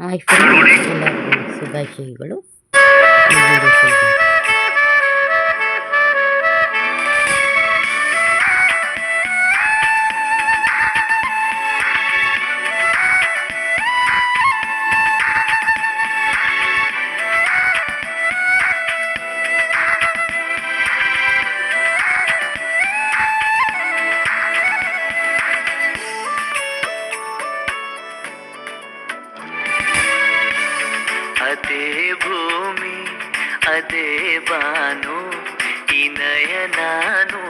Hi friends ಎಲ್ಲರಿಗೂ బాను ఈ నయనాను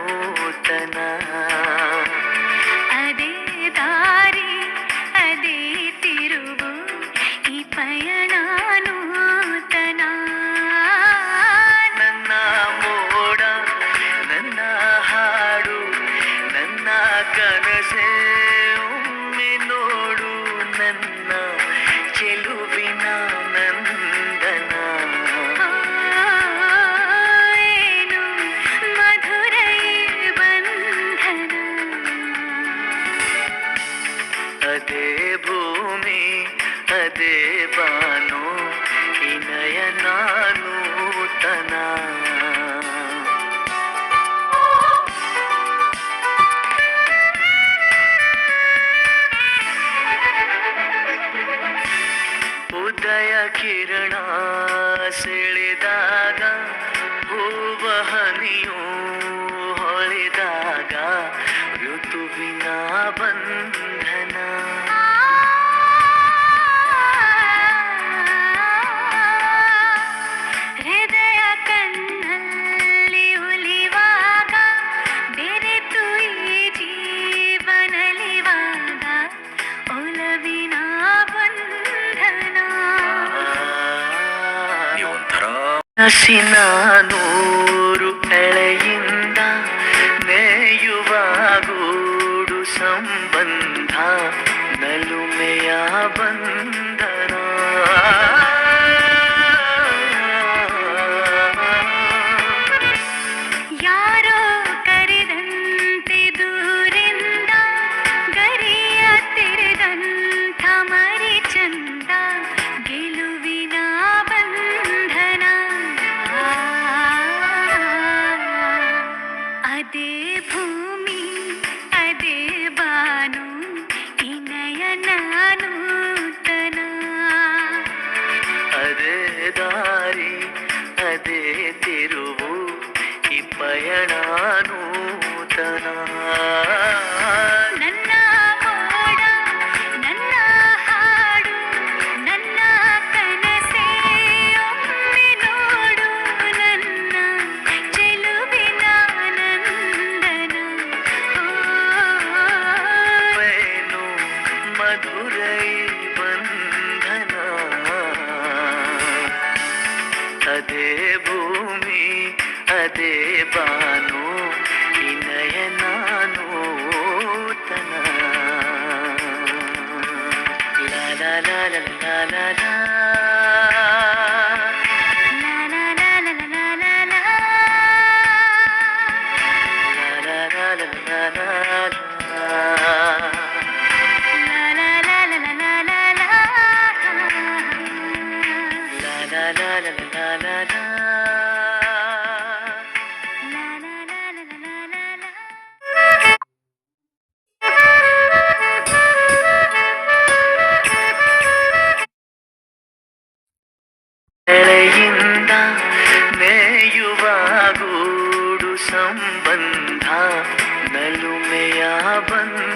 ಕಿರಣ ಸೆಳೆದಾಗ ಮನಸ್ಸಿನ ನೂರು ಎಳೆಯಿಂದ ಮೇಯುವ ಗೂಡು ಸಂಬಂಧ ನಲುಮೆಯ ಬಂಧನ. అదే భూమి అదే బాను ఇనయనాను తన అదే దారి అదే తిరువు ఈ పయణ అదే భూమి అదే బాను ఇనయనాను తన. లా లా లా లా. open.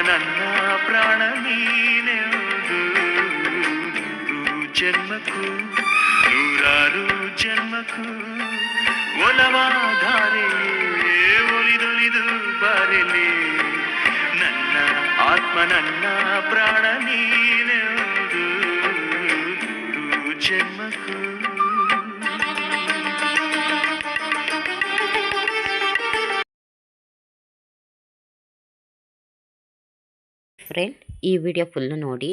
ನನ್ನ ಪ್ರಾಣ ನೀನೆಂದು ನೂರು ಜನ್ಮಕ್ಕೂ ನೂರಾರು ಜನ್ಮಕ್ಕೂ ಒಲವಾಧಾರೆಯೇ ಒಲಿದೊಲಿದು ಬಾರೆಲೆ ನನ್ನ ಆತ್ಮ ನನ್ನ ಪ್ರಾಣ ನೀನೆಂದು ಫ್ರೆಂಡ್ ಈ ವಿಡಿಯೋ ಫುಲ್ಲು ನೋಡಿ.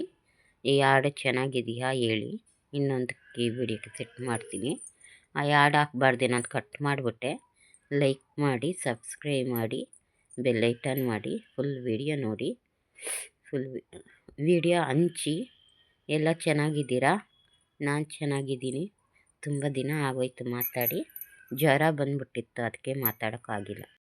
ಈ ಹಾಡು ಚೆನ್ನಾಗಿದೆಯಾ ಹೇಳಿ ಇನ್ನೊಂದು ಈ ವಿಡಿಯೋಕ್ಕೆ ಸೆಟ್ ಮಾಡ್ತೀನಿ. ಆ ಹಾಡು ಹಾಕ್ಬಾರ್ದು ನಾನು ಕಟ್ ಮಾಡಿಬಿಟ್ಟೆ ಲೈಕ್ ಮಾಡಿ ಸಬ್ಸ್ಕ್ರೈಬ್ ಮಾಡಿ ಬೆಲ್ಲೈಟನ್ ಮಾಡಿ ಫುಲ್ ವಿಡಿಯೋ ನೋಡಿ. ಫುಲ್ ವಿಡಿಯೋ ಹಂಚಿ, ಎಲ್ಲ ಚೆನ್ನಾಗಿದ್ದೀರಾ? ನಾನು ಚೆನ್ನಾಗಿದ್ದೀನಿ. ತುಂಬ ದಿನ ಆಗೋಯ್ತು ಮಾತಾಡಿ. ಜ್ವರ ಬಂದ್ಬಿಟ್ಟಿತ್ತು, ಅದಕ್ಕೆ ಮಾತಾಡೋಕ್ಕಾಗಿಲ್ಲ.